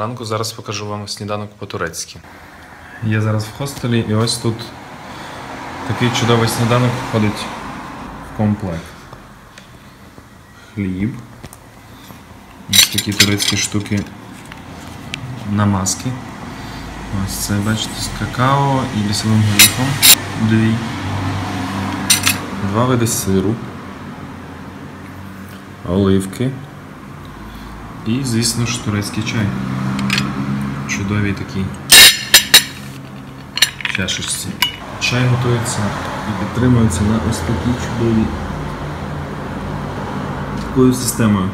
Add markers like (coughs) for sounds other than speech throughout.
ранку. Зараз покажу вам сніданок по-турецьки. Я зараз в хостелі, і ось тут такий чудовий сніданок входить в комплект. Хліб. Ось такі турецькі штуки намазки. Ось це, бачите, з какао і лісовим горіхом. Дві. Два види сиру. Оливки. І, звісно ж, турецький чай. Чудовий такий чашечці. Чай готується і підтримується на ось такій чудовій такою системою.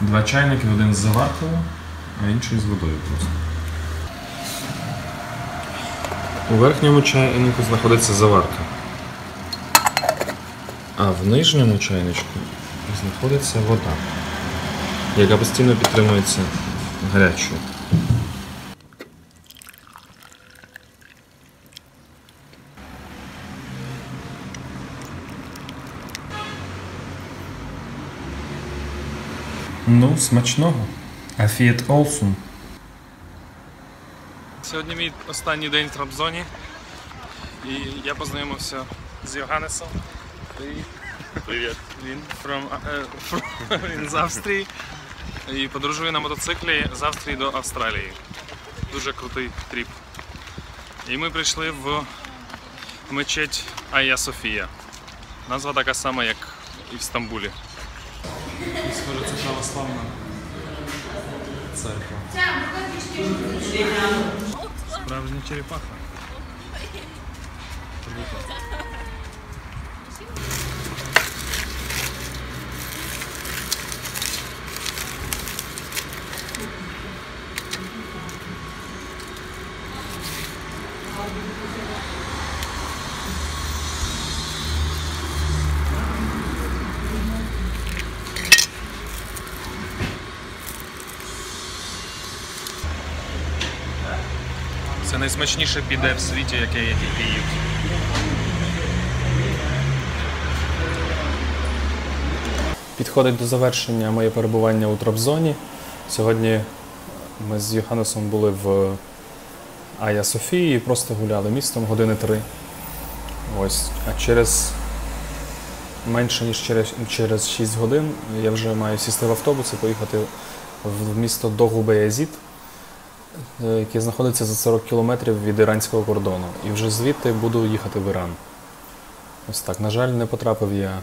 Два чайники, один з заваркою, а інший з водою просто. У верхньому чайнику знаходиться заварка. А в нижньому чайничку знаходиться вода, яка постійно підтримується гарячою. Ну, смачного. Афієт Олсун. Сьогодні мій останній день в Трабзоні. І я познайомився з Йоганнесом. Привет. Він, from, е, from- (laughs) він з Австрії. І подорожує на мотоциклі з Австрії до Австралії. Дуже крутий тріп. І ми прийшли в мечеть Айя Софія. Назва така сама, як і в Стамбулі. Православна церква. Справжня черепаха. Найсмачніше піде в світі, яке я тільки їв. Підходить до завершення моє перебування у Трабзоні. Сьогодні ми з Йоханнесом були в Ая Софії і просто гуляли містом години три. Ось. А через менше ніж через, через 6 годин я вже маю сісти в автобус і поїхати в місто Догу-Беязіт, яке знаходиться за 40 кілометрів від іранського кордону. І вже звідти буду їхати в Іран. Ось так. На жаль, не потрапив я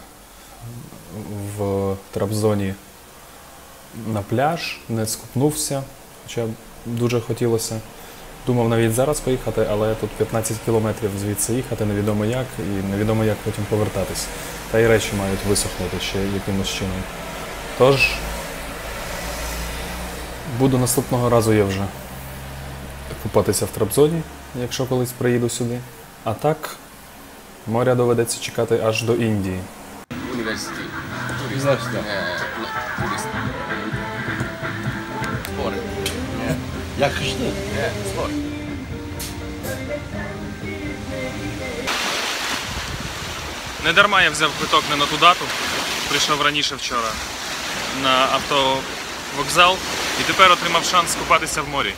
в Трабзоні на пляж, не скупнувся, хоча дуже хотілося. Думав навіть зараз поїхати, але тут 15 кілометрів звідси їхати, невідомо як, і невідомо як потім повертатись. Та й речі мають висохнути ще якимось чином. Тож, буду наступного разу я вже купатися в Трабзоні, якщо колись приїду сюди. А так, моря доведеться чекати аж до Індії. Turist. Spor. Yakıştı. Yeah, spor. Не дарма я взяв квиток не на ту дату. Прийшов раніше вчора на автовокзал і тепер отримав шанс купатися в морі.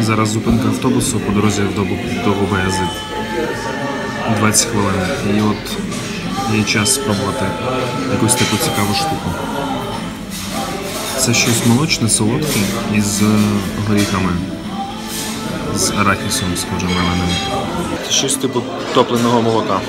Зараз зупинка автобусу по дорозі до Губаязид. 20 хвилин. І от є час спробувати якусь таку цікаву штуку. Це щось молочне, солодке із е, горіхами. З арахісом, схоже, меленим. Це щось типу топленого молока.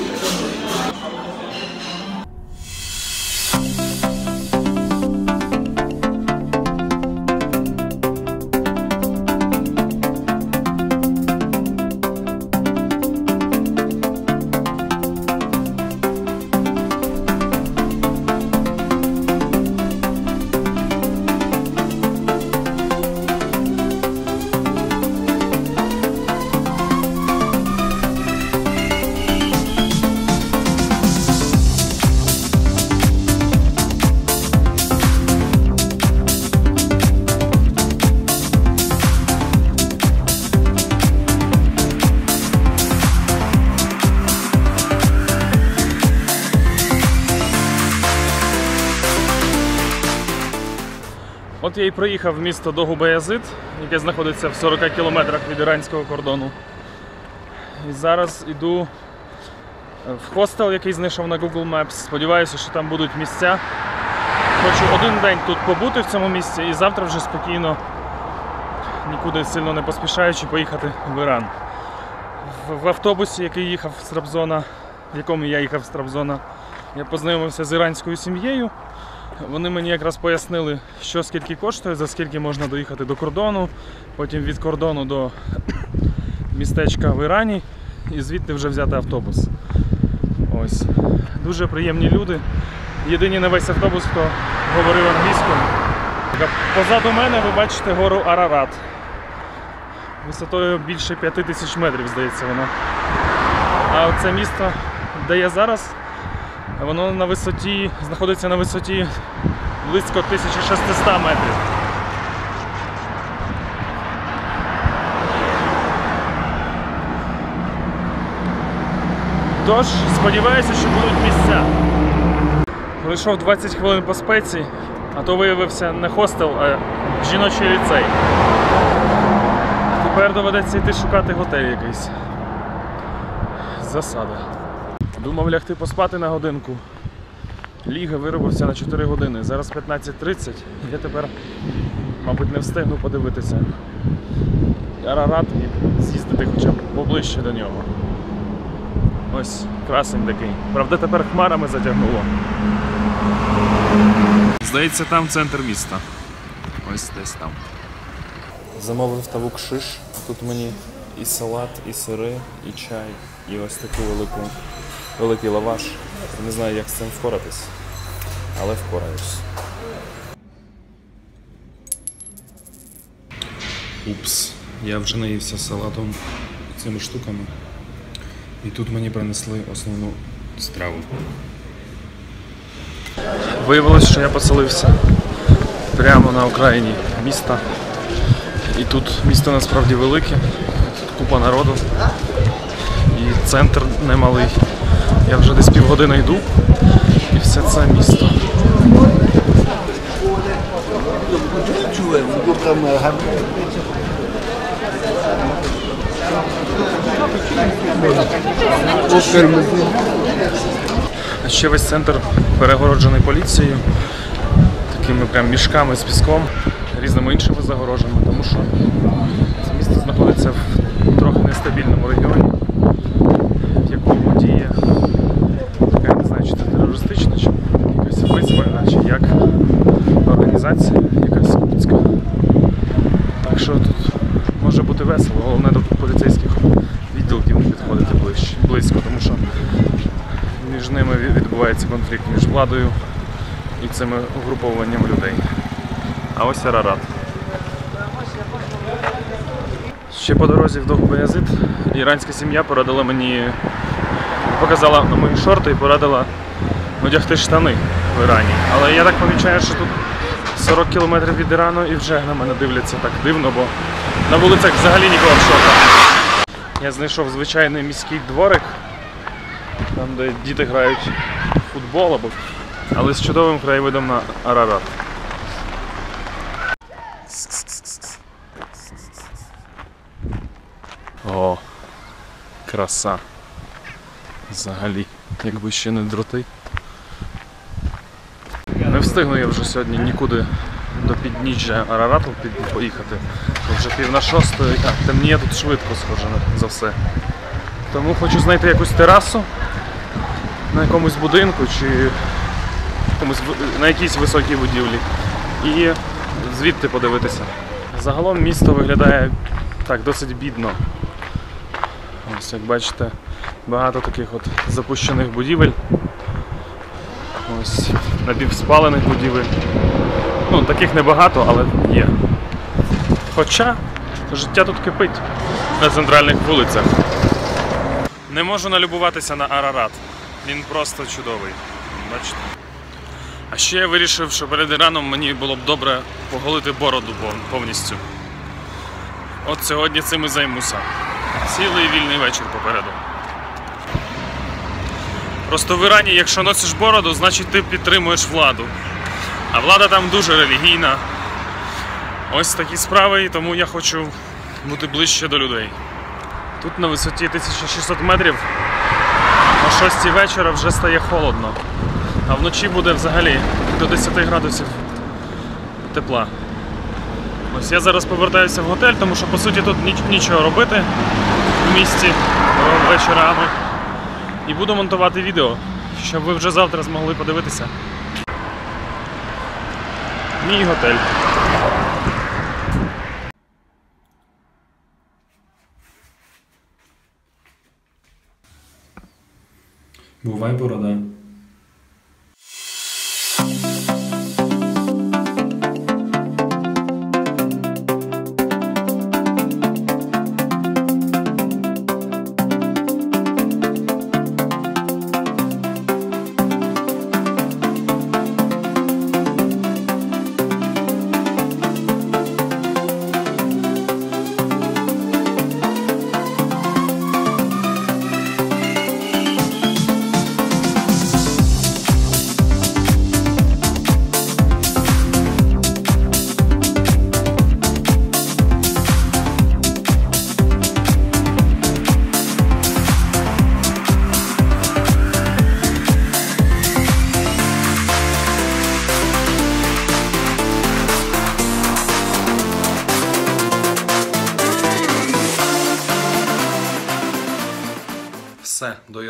І приїхав в місто Догу-Баязид, яке знаходиться в 40 кілометрах від іранського кордону. І зараз іду в хостел, який знайшов на Google Maps. Сподіваюся, що там будуть місця. Хочу один день тут побути в цьому місці і завтра вже спокійно, нікуди сильно не поспішаючи, поїхати в Іран. В автобусі, який їхав з Трабзона, в якому я їхав з Трабзона, я познайомився з іранською сім'єю. Вони мені якраз пояснили, що скільки коштує, за скільки можна доїхати до кордону, потім від кордону до (coughs) містечка в Ірані і звідти вже взяти автобус. Ось. Дуже приємні люди. Єдині на весь автобус, хто говорив англійською. Позаду мене ви бачите гору Арарат. Висотою більше 5 тисяч метрів, здається, вона. А це місто, де я зараз, воно на висоті, знаходиться на висоті близько 1600 метрів. Тож, сподіваюся, що будуть місця. Пройшов 20 хвилин по спеці, а то виявився не хостел, а жіночий ліцей. Тепер доведеться йти шукати готель якийсь. Засада. Думав лягти поспати на годинку. Ліга виробився на 4 години. Зараз 15.30. Я тепер, мабуть, не встигну подивитися. Арарат і з'їздити хоча б поближче до нього. Ось красень такий. Правда, тепер хмарами затягнуло. Здається, там центр міста. Ось десь там. Замовив тавук шиш. Тут мені і салат, і сири, і чай, і ось таку велику, великий лаваш. Не знаю, як з цим впоратись, але впораюсь. Упс, я вже наївся салатом цими штуками. І тут мені принесли основну страву. Виявилось, що я поселився прямо на окраїні міста. І тут місто насправді велике, тут купа народу. І центр немалий. Я вже десь півгодини йду і все це місто. Ще весь центр перегороджений поліцією, такими прям мішками з піском, різними іншими загорожами, тому що це місто знаходиться в трохи нестабільному регіоні, в якому діє така, я не знаю, чи це терористична, чи якась визвольна, чи як організація якась купська. Так що тут може бути весело, головне до поліцейських відділків не підходити близько, тому що між ними відбувається конфлікт між владою і цими угруповуванням людей. А ось Арарат. Ще по дорозі в Довгобаязид іранська сім'я порадила мені, показала на мої шорти і порадила одягти штани в Ірані. Але я так помічаю, що тут 40 кілометрів від Ірану і вже на мене дивляться так дивно, бо на вулицях взагалі нікого в шортах. Я знайшов звичайний міський дворик, там, де діти грають в футбол або. Але з чудовим краєвидом на Арарат. О, краса. Взагалі, якби ще не дроти. Встигну я вже сьогодні нікуди до підніжжя Арарату поїхати. Вже пів на шостої, а темніє тут швидко схоже за все. Тому хочу знайти якусь терасу на якомусь будинку чи на якійсь високій будівлі. І звідти подивитися. Загалом місто виглядає так досить бідно. Ось як бачите, багато таких от запущених будівель. Ось напівспалених будівель. Ну, таких небагато, але є. Хоча життя тут кипить на центральних вулицях. Не можу налюбуватися на Арарат. Він просто чудовий. Бачите? А ще я вирішив, що перед Іраном мені було б добре поголити бороду повністю. От сьогодні цим і займуся. Цілий вільний вечір попереду. Просто в Ірані, якщо носиш бороду, значить ти підтримуєш владу. А влада там дуже релігійна. Ось такі справи, і тому я хочу бути ближче до людей. Тут на висоті 1600 метрів о 6 вечора вже стає холодно, а вночі буде взагалі до 10 градусів тепла. Ось я зараз повертаюся в готель, тому що по суті тут ніч- нічого робити в місті вечорами. І буду монтувати відео, щоб ви вже завтра змогли подивитися. Мій готель. Бувай борода.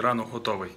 ранок готовий.